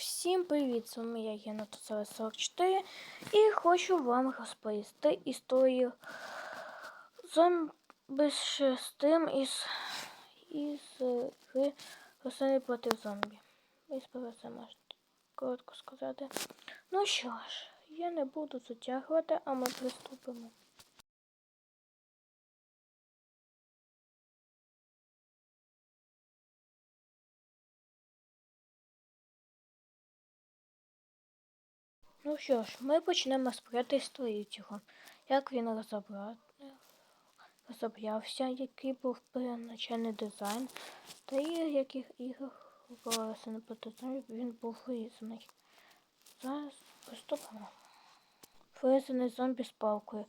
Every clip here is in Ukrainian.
Всім привіт! З вами я Єна 44 і хочу вам розповісти історію зомби з шестим із, із гри рослини проти зомбі. І спершу це можна коротко сказати. Ну що ж, я не буду затягувати, а ми приступимо. Ну що ж, ми почнемо з третього. Як він розобрав, розобрався, який був первоначальний дизайн, та і в яких іграх в синопотизмі він був вирізаний. Зараз приступимо. Вирізаний зомбі з палкою.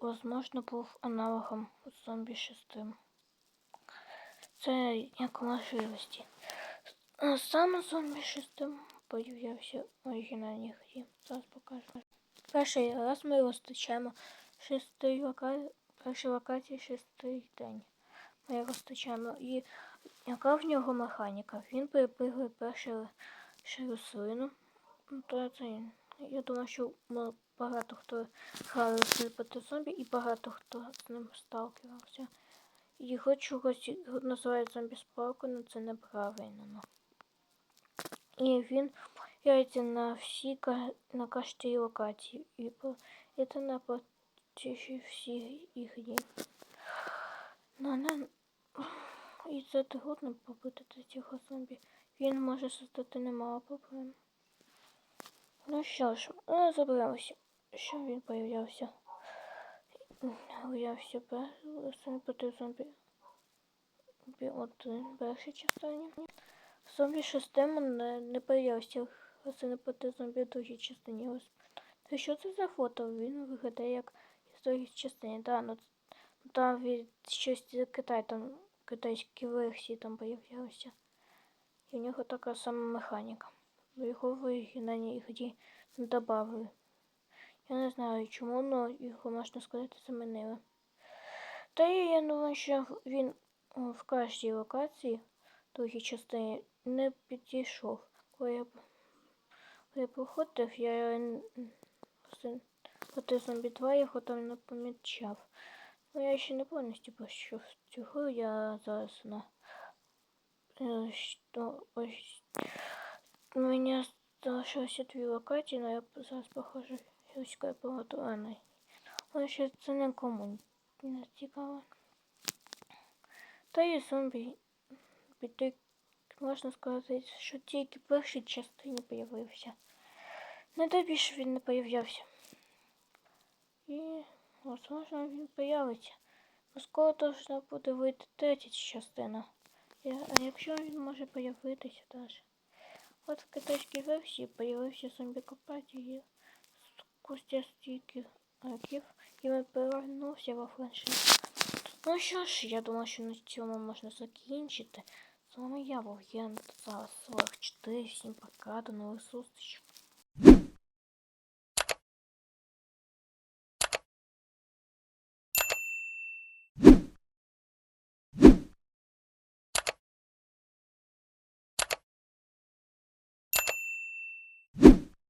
Возможно, був аналогом зомбі 6. Це як можливості. Саме зомбі 6 Господь взявся оригінальний хліб. Зараз покажу. Перший раз ми розточаємо шестий локації першій локації шестий день. Ми розточаємо. І яка в нього механіка? Він припригує першу рослину. Ну, я думаю, що багато хто грав проти зомбі і багато хто з ним сталкивався. І хочу називають зомбі спалку, ну, але це неправильно. Ну. І він появляється на всі на кожній локації. І це на протязі всіх ігрі. Ну, не... І це трудно побити до цього зомбі. Він може создати немало проблем. Ну що ж, ми забралися, що він появлявся. Появився перший проти зомбі. Один першій частині. Зомбі шестим не, не появився не проти зомбі в другій частині. Ось. Та що це за фото? Він виглядає як із другій частині. Да, ну, там від щось з Китай, там китайські версії там появлялися. І в нього така сама механіка. Його в оригінальній грі не додали. Я не знаю чому, але його можна сказати замінили. Та і я думаю, що він в кожній локації другій частині не підійшов. Коли я, я проходив, я проти зомбі 2 його там не помічав. Ну я ще не повністю цю гру, я зараз на що ось у мене залишилося дві локації, але я зараз похожу гірською поготованою. Але ще це нікому не цікаво. Та і зомбі підтик можна сказати, що тільки в першій частині появився. Не більше він не появлявся. І, можливо, він появиться. Бо скоро должна буде вийти третя частина. А якщо він може появитися теж. От в китайській версії появився зомбі-копатель і спустя стільки років і він повернувся во франшизу. Ну що ж, я думаю, що на цьому можна закінчити. З вами я Єн, зараз 44, всім пока, до нових зустрічей.